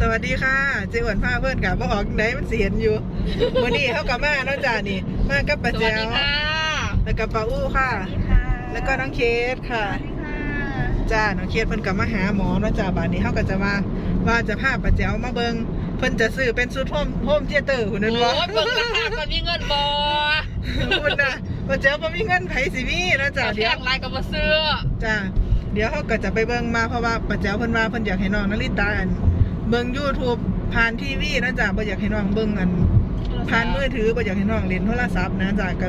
สวัสดีค่ะเจ้าอ้วนผ้าเพื่อนกับว่าออกไหนมันเสียนอยู่วันนี้เขากับมาเนาะจ้านี่มากับป้าสแจ๋วัสดีวค่ะแล้วก็ป้าอู้ค่ะ แล้วก็น้องเคสค่ะจ้าน้องเคสเพิ่นกับมาหาหมอเนาะจ้าบานนี้เขาก็จะมาว่าจะพาป้าแจ๋วมาเบิงเพิ่นจะซื้อเป็นชุดโฮมโฮมเทเตอร์หุ่นนั้นโอ้วะยเบิ่งราคาก่อนมีเงินบ่คุณน่ะป้าแจ๋วบ่มีเงินไผสิมีเนาะจ้าจะเดี๋เที่ยยวงไรก็มาซื้อจ้าเดี๋ยวเขาก็จะไปเบิ่งมาเพราะว่าป้าแจ๋วเพิ่นว่าเพิ่นอยากให้น้องนาริตาอัน เบิ่ง YouTube ผ่านทีวีนะจ้าบ่อยากให้น้องเบิ่งอันผ่านมือถือบ่อยากให้น้องเล่นโทรศัพท์นะจ้ะก็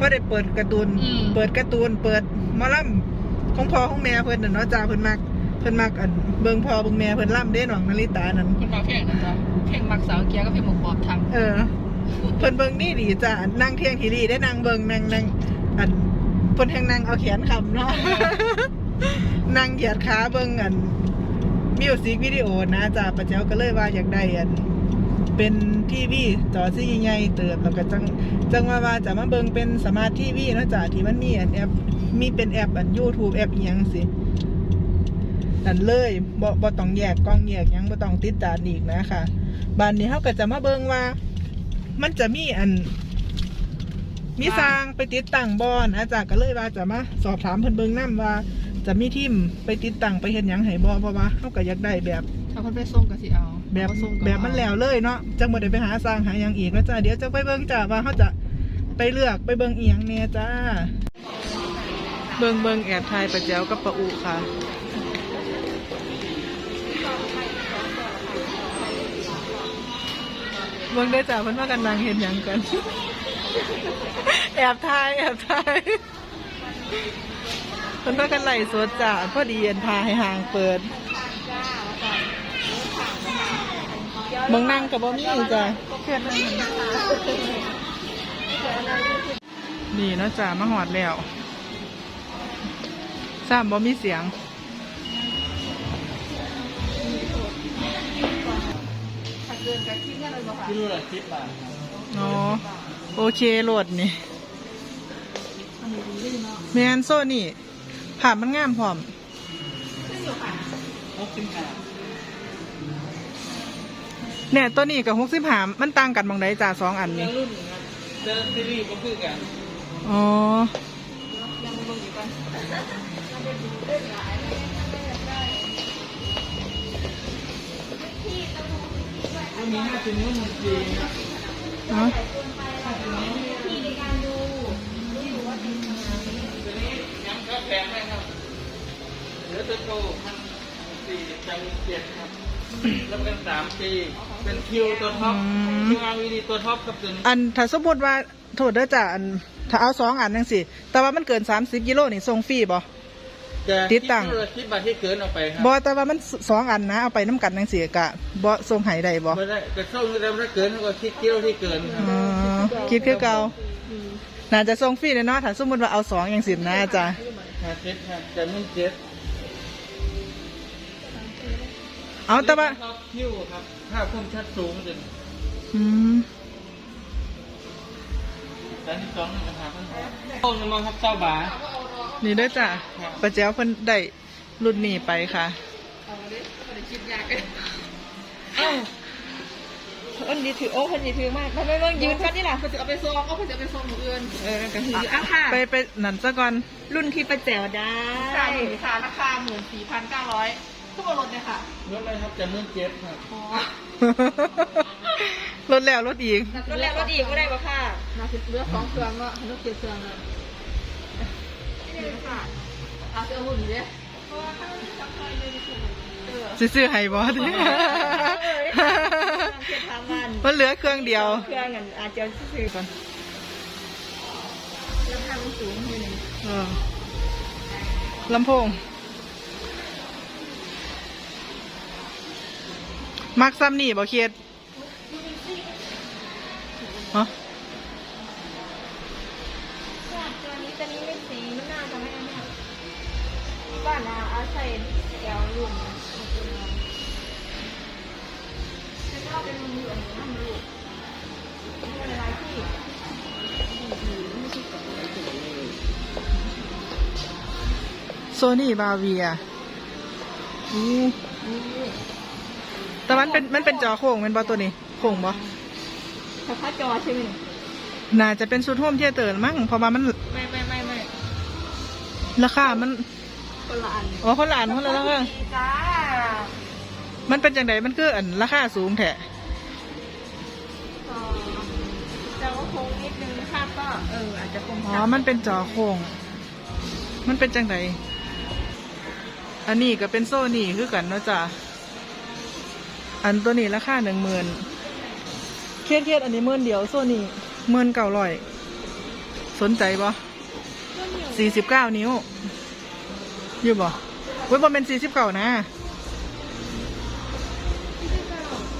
บ่ได้เปิดการ์ตูน อืม เปิดการ์ตูน เปิดหมอลำของพ่อของแม่เพิ่นน่ะเนาะจ้าเพิ่นมักเพิ่นมักอันเบิ่งพ่อเบิ่งแม่เพิ่นล่ำเด้น้องนาริตานั่น คุณฟังเพลงนะจ๊ะเพลงมักสาวเกียร์ก็เพลงหมกปอบทางเออเพิ่นเบิ่งนี่ดีจ้ะนั่งเที่ยงทีดีได้นั่งเบิ่งนั่งนั่งอันเพิ่นแฮงนั่งเอาแขนค้ำเนาะ นั่งเหยียดขาเบิ่งอัน มิวสิกวิดีโอนะจ้ะป้าแจ๋วก็เลยว่าอยากได้อันเป็นทีวีจอซี่ใหญ่เติบแล้วก็จังจังว่าว่าจะมาเบิ่งเป็นสมาร์ททีวีนะจ้ะที่มันมีอันแอปมีเป็นแอปอัน YouTube แอปอีหยังสินั่นเลยบ่บ่ต้องแยกกล้องแยกหยังบ่ต้องติดจานอีกนะค่ะบานนี้เฮาก็จะมาเบิ่งว่า มันจะมีอัน มีสร้างไปติดตั้งบอนอาจารย์ก็เลยว่าจะมาสอบถามเพิ่นเบิ่งนํว่า จะมีทีมไปติดตั้งไปเฮ็ดหยังให้บ่เพราะว่าเฮาก็อยากได้แบบถ้าคนไปส่งก็สิเอาแบบถ้าส่งก็แบบมันแล้วเลยเนาะจังบ่ได้ไปหาสร้างหาหยังอีกแล้วจ้าเดี๋ยวจะไปเบิ่งจ้าว่าเขาจะไปเลือกไปเบิ่งอีหยังแน่จ้า เบิ่งเบิ่งแอบทายประแจวกับปะอุค่ะเบิ่งได้อจ้าเพิ่นว่ากันนางเห็นหยังกัน แอบทายแอบทาย เพิ่นว่ากันไหลฟ์สดจ้าพอดีเย็นพาให้ห่างเปิดมืองนั่งกับบ่มีจ้ะนี่เนาะจ้ะมาหอดแล้วสามบ่มีเสียงกิโลละสิบบาทอ๋อ โอเคโหลดนี่แมนโซนี่ ผ่ามันงามพร้อมหกสิบห้าเนี่ยตัวนี้กับหกสิบหามมันต่างกันบางใดจ้าสองอันยันี้งรุ่นครับเดินซีรีส์ก็คือกันอ๋อมันมีห้าสิบนิ้วหนึ่งจีเนาะ ยังก็แพงไหมครับ เหลือตัวโตพันสี่จังเจ็ดครับ แล้วเป็นสามปีเป็นคิวตัวท็อปคิวอาร์วีดีตัวท็อปกับตัวนี้อันถ้าสมมติว่าโทษเด้อจ้าอันถ้าเอาสองอันจังสิแต่ว่ามันเกินสามสิบกิโลนี่ส่งฟรีบ่ จะติดตั้งกิโลละสิบบาทที่เกินออกไปครับบ่แต่ว่ามันสองอันนะเอาไปน้ำกันจังสิกะบ่ส่งให้ได้บ่ไม่ได้แต่ส่งแล้วถ้าเกินก็คิดกิโลที่เกินครับ อ๋อคิดคือเก่าน่าจะส่งฟรีเลยเนาะถ้าสมมติว่าเอาสองอย่างสินะจ้ะห้าเจ็ดครับแต่มันเจ็ดเอาแต่ว่าครับคิวครับภาพคมชัดสูงจนอืมแต่ที่สองนี่นะครับโอ้ยมองครับเจ้าบานี่เด้อจ้ะป้าแจ๋วเพิ่นได้รุ่นนี้ไปค่ะเอ้าอั นนี้ถือโอ้คนนี้ถือมากทำไมเบิ่งยืนกันนี่ล่ะเขาจะเอาไปส่งเอาเขาจะเอาไปส่งหมู่อื่นเออก็คืออะค่ะไปไปนั่นซะก่อนรุ่นที่ประแจวได้ค่ะราคาหมื่นสี่พันเก้าร้อยทุกรถเลยค่ะรถอะไรครับจะมื่นเจ็ดครับอ๋อลดแล้วลดอีกรถแล้วรถอีกก็ได้ป่ะค่ะนาสิเลือกสองเครื่องก็รถเกียร์เครื่องเลยนี่เลยค่ะเอาเสื้อหุ่นดิเพราะว่าถ้าเราจับเคยเลยเออสิ ซื้อให้บ่ดิเก็บทำมันมันเหลือเครื่องเดียว เครื่องกันอาจจะซื้อก่อนราคามันสูงนิดนึงเออลำโพง มักซ้ำนี่บ่เคียดฮะตัวนี้ตัวนี้ไม่สีมันน่าจะไม่อันเนี้ยบ้านอาอาศัยแก้วรุ่น โซนี่บาเวียอู้แต่มันเป็นมันเป็นจอโค้งแมันบ่ตัวนี้โค้งบ่ถ้าค่าจอใช่ไหมน่าจะเป็นชุดโฮมเทเตอร์มั้งเพราะว่ามันไม่ไม่ไม่ไม่ราคามันคนละอันอ๋อคนละอันคนละราคาจ้ามันเป็นจังไดมันคืออันราคาสูงแท้อ๋อแต่ว่าโค้งนิดนึงภาพก็เอออาจจะคมอ๋อชัดมันเป็นจอโค้งมันเป็นจังได อันนี้ก็เป็นโซนี่คือกันเนาะจ้ะอันตัวนี้ราคาหนึ่งหมื่นเครียดเครียดอันนี้หมื่นเดียวโซนี่หมื่นเก้ารอย สนใจปะสี่สิบเก้านิ้วอยู่บ่เว้ยบ่เป็นสี่สิบเก้านะ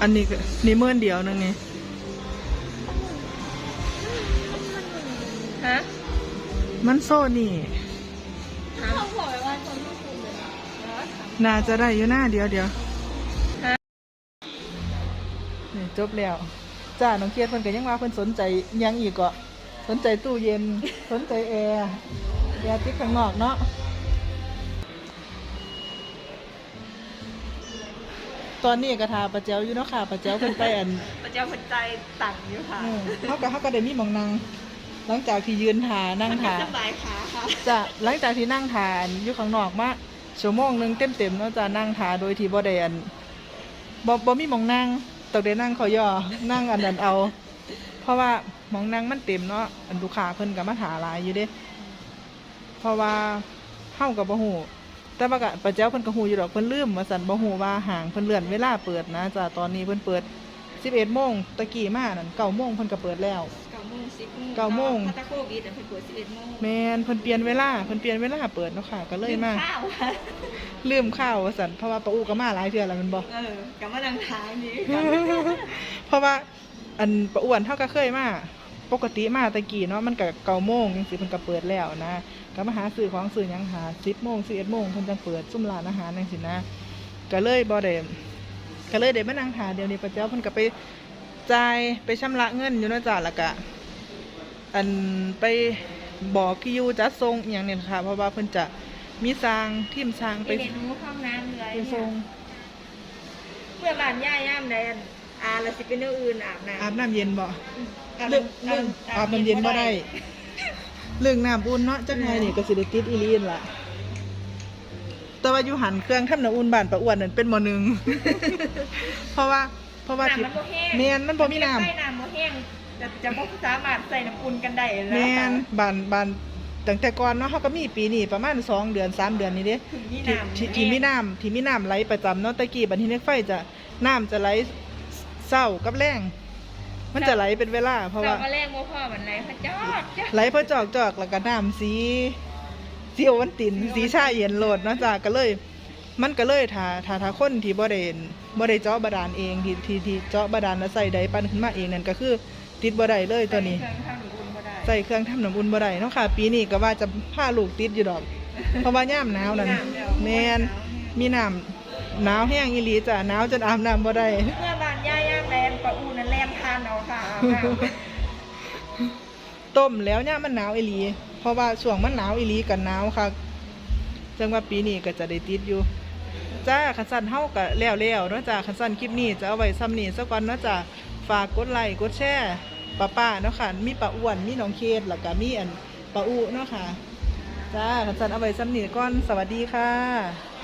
อันนี้ก็นี่เมื่นเดียวนึงนี่ฮะมันโซนี่ นะน่าจะได้อยู่หน้าเดียวเดียวฮะนี่จบแล้ว จ้า น้องเคียดเพิ่นก็ยังว่าเพิ่นสนใจหยังอีกก็สนใจตู้เย็น สนใจแอร์แอร์ติดข้างนอกเนาะตอนนี้กระทาประเจ้าอยู่เนาะค่ะประเจ้าเพิ่นไปอันพระเจ้าหัวใจต่างอยู่ค่ะอืมเขาก็เขาก็ได้มีหมองนั่งหลังจากที่ยืนทานั่งทาสบายขาค่ะจะหลังจากที่นั่งทานอยู่ข้างนอกมา ชั่วโมงหนึ่งเต็มเต็มๆเนาะจะนั่งทาโดยที่บ่ได้อันบ่บ่มีหมองนั่งต้องได้นั่งเขาย่อนั่งอันนั้นเอา เพราะว่าหมองนั่งมันเต็มเนาะอันลูกค้าเพิ่นก็มาถาหลายอยู่เด้ เพราะว่าเฮากับบ่ฮู้แต่ว่าก็ป้าเจ้าเพิ่นก็ฮู้อยู่ดอกเพิ่นลืมว่าซั่นบ่ฮู้ว่าห่างเพิ่นเลื่อนเวลาเปิดนะจ้ะตอนนี้เพิ่นเปิด11โมงตะกี้มานั่น9โมงเพิ่นก็เปิดแล้ว งสิบโมงเก้าโมง ถ้าตะโควิดอะเพิ่นเปิดสิบเอ็ดโมงแม่นเพิ่นเปลี่ยนเวลาเพิ่นเปลี่ยนเวลาเปิดเนาะค่ะ ก็เลยมาข้าวลืมข้าวว่าซั่นเพราะว่าป้าอูก็มาหลายเทื่อแล้วแมันบ่ เออกลับมาดังท้ายนี้เพราะว่าอันป้าอ้วนเฮาก็เคยมาปกติมาแตะกี้เนาะมันก็9โมงจังซี่เพิ่นก็เปิดแล้วนะก็มาหาซื้อของซื้อหยังหา10โมง11โมงเพิ่นจังเปิดซุ่มร้านอาหารจังซี่นะก็เลยบ่ได้ก็เลยได้มานั่งทานเดี๋ยวนี้ป้าเจ้าเพิ่นก็ไปจ่ายไปชำระเงินอยู่เนาะจ้ะแล้วก็ อันไปบอกที่อยู่จัดส่งอหย่างเนี่ยค่ะ เพราะว่าเพิ่นจะมีสร้างทีมสร้างไปไปเรียนรู้ห้องน้ำเลยไปส่งเมื่อบ้านย่าย่ามแดนอาละสิเป็นเรื่องอื่นอาบน้ำอาบน้ำเย็นบ่อาบเรื่องน้ำเรื่องอาบน้ำเย็นบ่ได้ เรื่องน้ำอุ่นเนาะจักหน่อยนี่ก็สิได้ติดอีหลีนล่ะ แต่ว่าอยู่หันเครื่องทำน้ำอุ่นบ้านป้าอ้วนนั่นเป็นหม้อหนึง เพราะว่า เพราะว่าน้ำที่มันบ่แห้งแม่นมันบ่มีน้ำใส่น้ำบ่ แห้งแต่จะบ่สามารถใส่น้ำอุ่นกันได้แล้วแม่นบานบานตั้งแต่ก่อนเนาะเขาก็มีปีนี้ประมาณสองเดือนสามเดือนนี้เด้ ถึงมีที่น้ำที่ที่มีน้ำที่มีน้ำไหลประจำเนาะตะกี้บัดนี้เน็กไฟจะน้ำจะไหลเศร้ากับแรงมันจะไหลเป็นเวลา เพราะว่าเจ้ามาแรงบ่พ่อมันไหลพระเจ้าจ้ะไหลเพอจอกจอกแล้วก็น้ำสีสีโอวันตินสีชาเย็นโหลดเนาะจ้ะก็เลย มันก็เลยถ้าถ้าถ้าคนที่บ่ได้บ่ได้เจาะบาดาลเองที่ที่ที่เจาะบาดาลแล้วใส่ใดปั้นขึ้นมาเองนั่นก็คือ ติดบ่ได้เลยตัวนี้เครื่องทำน้ำอุ่นบ่ได้ใส่เครื่องทำน้ำอุ่นบ่ได้เนาะค่ะ ปีนี้ก็ว่าจะพาลูกติดอยู่ดอก เพราะว่าย่ามหนาวนั่นแมนมีน้ำหนาวแห้งอีหลีจ้ะหนาวจนอาบน้ำบ่ได้ เมื่อบ้านย่าย่ามแดนปะอูนั่นแลมทานเอาค่ะอาบน้ำต้มแล้วย่ามมันหนาวอีหลี เพราะว่าช่วงมันหนาวอีหลีกันหนาวค่ะจังว่าปีนี้ก็จะได้ติดอยู่ จ้าคันสั้นเฮาก็แล้วแล้วเนาะจ้าคันสั้นคลิปนี้จะเอาไว้ซ้ำนี้ซะก่อนเนาะจ้า ฝากกดไลค์กดแชร์ป้าป้าเนาะค่ะ มีป้าอ้วน มีน้องเคสแล้วก็มีอันป้าอูเนาะค่ะ จ้าขันสันเอาไว้ซ้ำนี้ก่อน สวัสดีค่ะ